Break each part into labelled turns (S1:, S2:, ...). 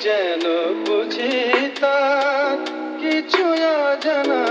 S1: যেন বুঝি তার কিছু জানা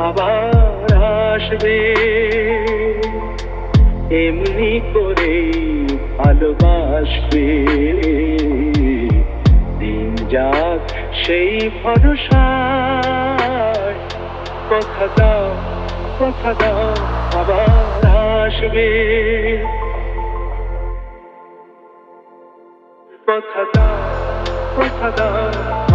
S1: আবার আসবে এমনি করে ভালোবাসবে। দিন যাক সেই ভরসায়। কথা দাও কথা দাও, আবার আসবে কথা দাও কথা দাও।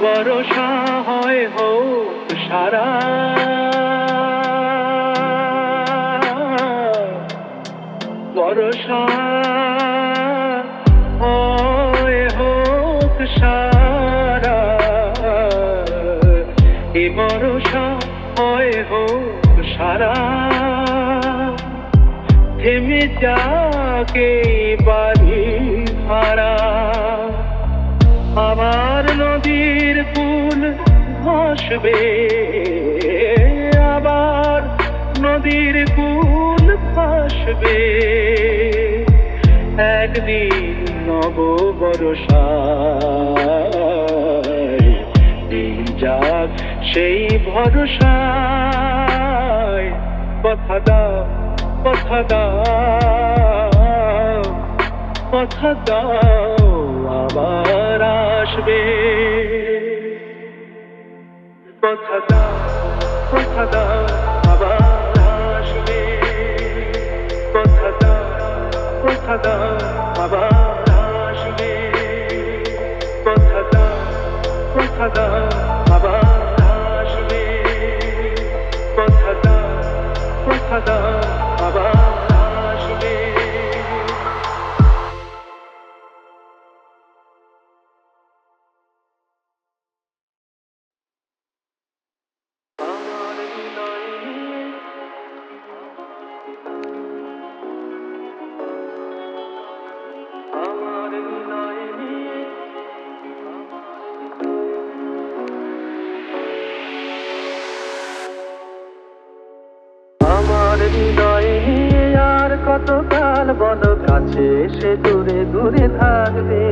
S1: ভরসা হয় হোক সারা যাকে বাড়ি ভাড়া আবার নদীর কুল ভাসবে আবার নদীর কুল ভাসবে একদিন নব বরসায় দিন যাক সেই ভরসায়। কথা দাও কথা দাও কথা দাও, আবার আসবে। কথা দাও কথা দাও, আবার
S2: আসবে। কথা দাও কথা দাও, আবার আসবে। কথা দাও কথা দাও কতকাল বলো কাছে সে দূরে দূরে থাকবে।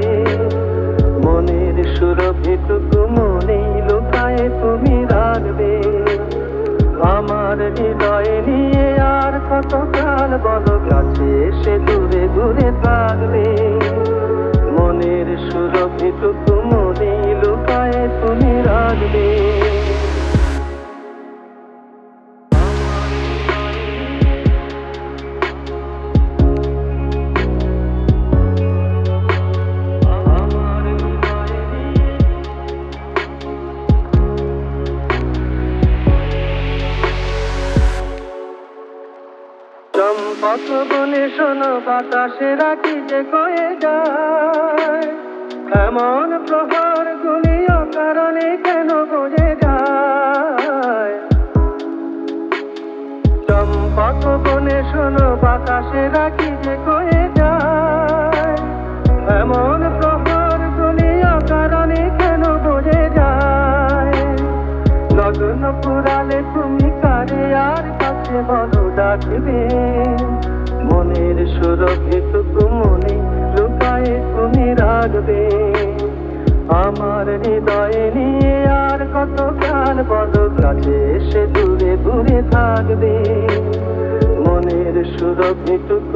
S2: মনের সুরভিটুকু মনেই লুকায় তুমি রাখবে। আমার হৃদয়ে নিয়ে আর কতকাল বলো কাছে সে দূরে দূরে থাকবে। মনের সুরভিটুকু মনেই লুকায় তুমি রাখবে। শোনো বাতাসে রাখি যে কয়ে যায়। এমন প্রহর গুলি কারণে কেন বোঝে যায়? চম্পক মনের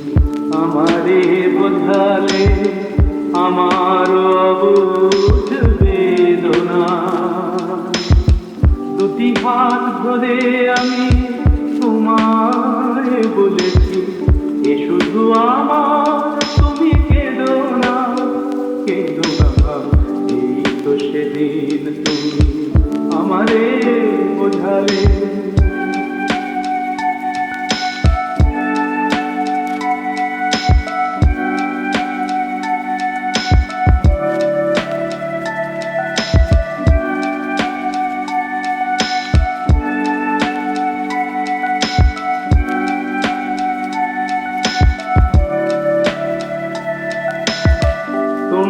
S2: আমারে বোঝালে আমার অবুঝ বেদনা। দুটি হাত ধরে আমি তোমার বলেছি এ শুধু আমার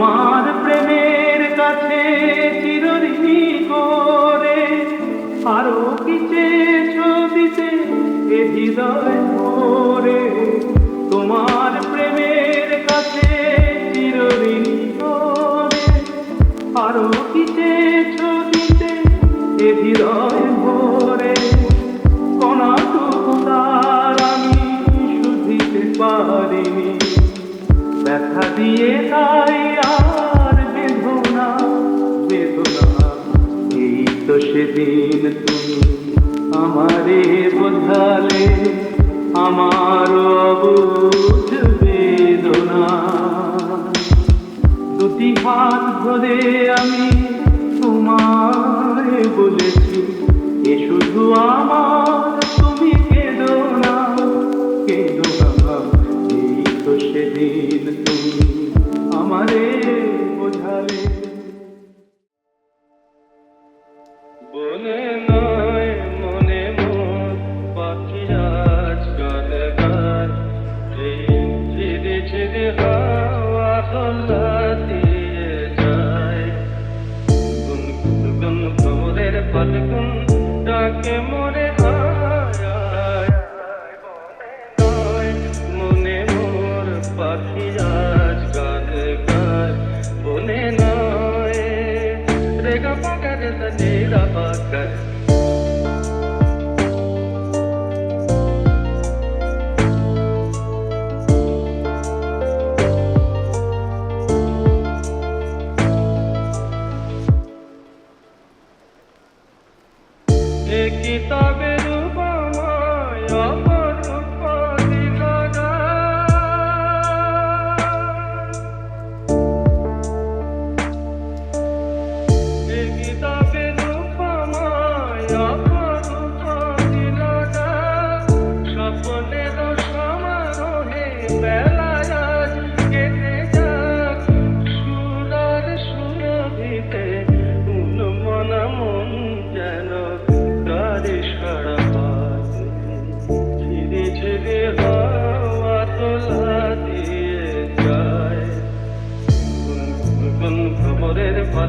S2: তোমার প্রেমের কাছে চিরঋণী করে। আরও কি চেয়েছো দিতে এ হৃদয় তোমার প্রেমের কাছে চিরঋণী করে। আরও কি চেয়েছো দিতে এ হৃদয় ভরে? কণাটুকু তার আমি শুধিতে পারিনি। ব্যথা দিয়ে তাই তো সেদিন তুমি আমারে বোঝালে আমার বেদনা। দুটি হাত ধরে আমি তোমারে বলেছি, এ শুধু আমার Allah. এ কিতাবের উপময়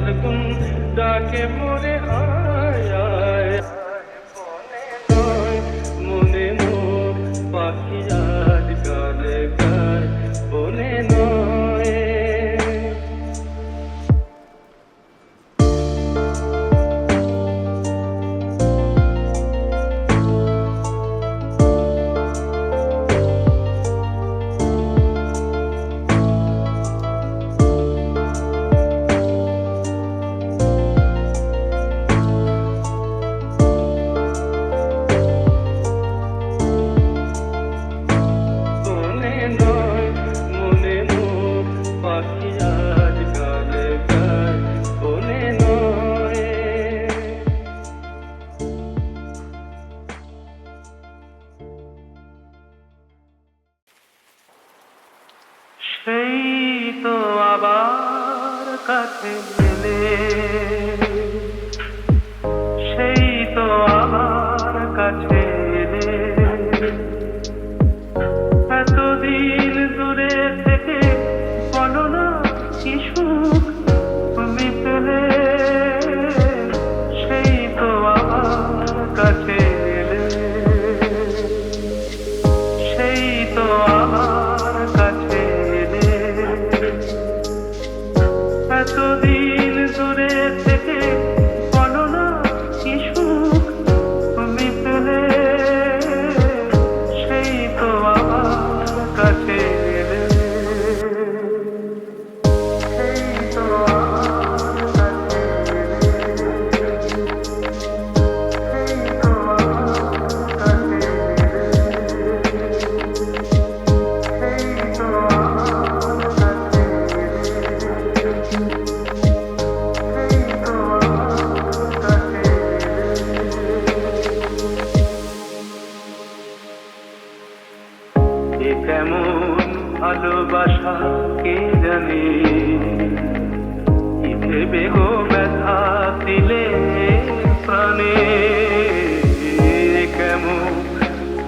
S2: ফাল্গুন ডাকে মরে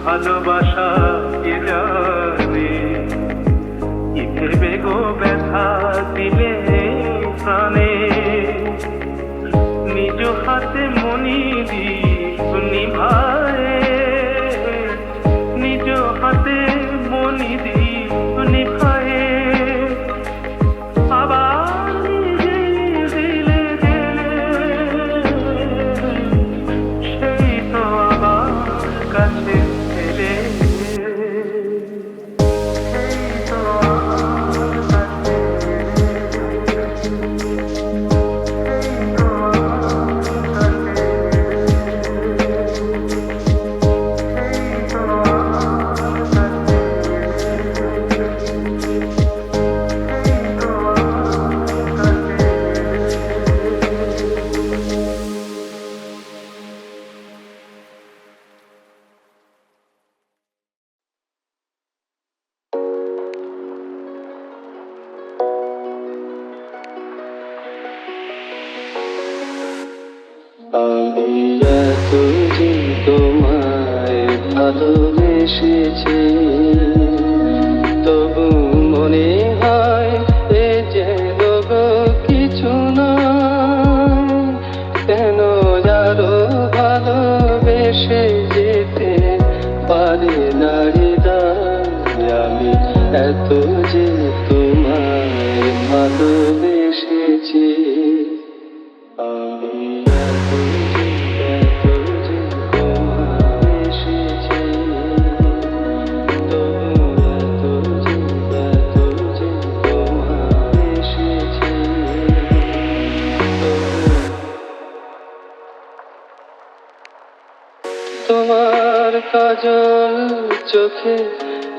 S2: ভালোবাসা কে জানে? কি ভেবে গো
S1: ভালোবেসেছে তবু মনে কাজল চোখে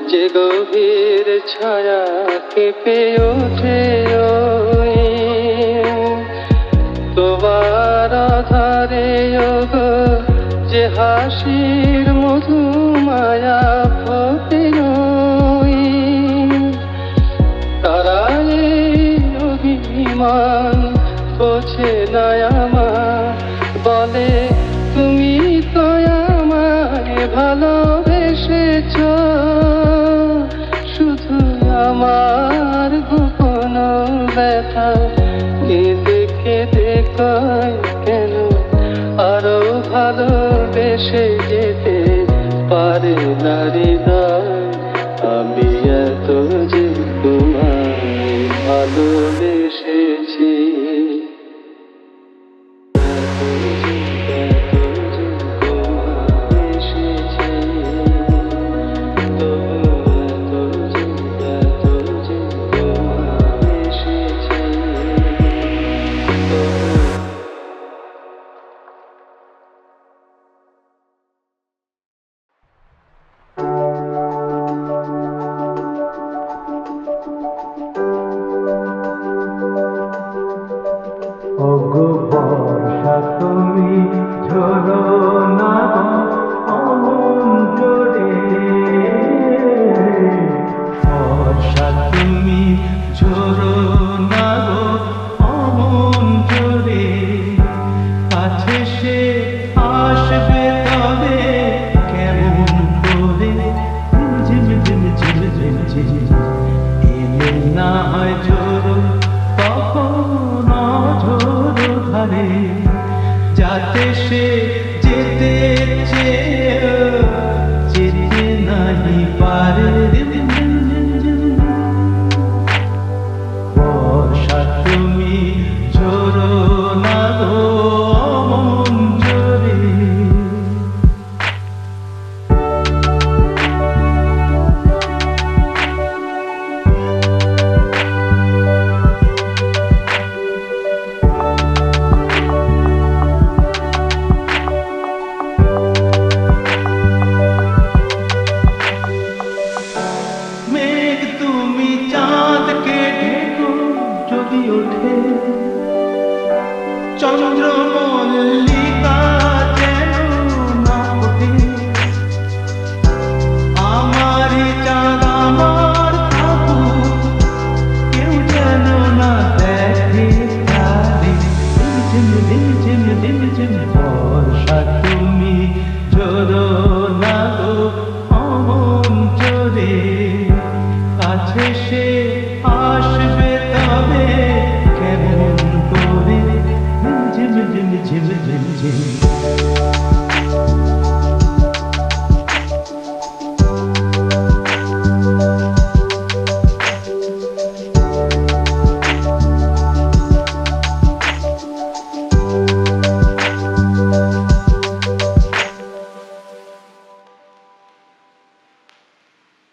S1: যে গভীর ছায়া কেঁপে ওঠে তোমার ধারে যোগ যে হাসির মধু মায়া ফতেন তারায় অভিমান
S2: Bye.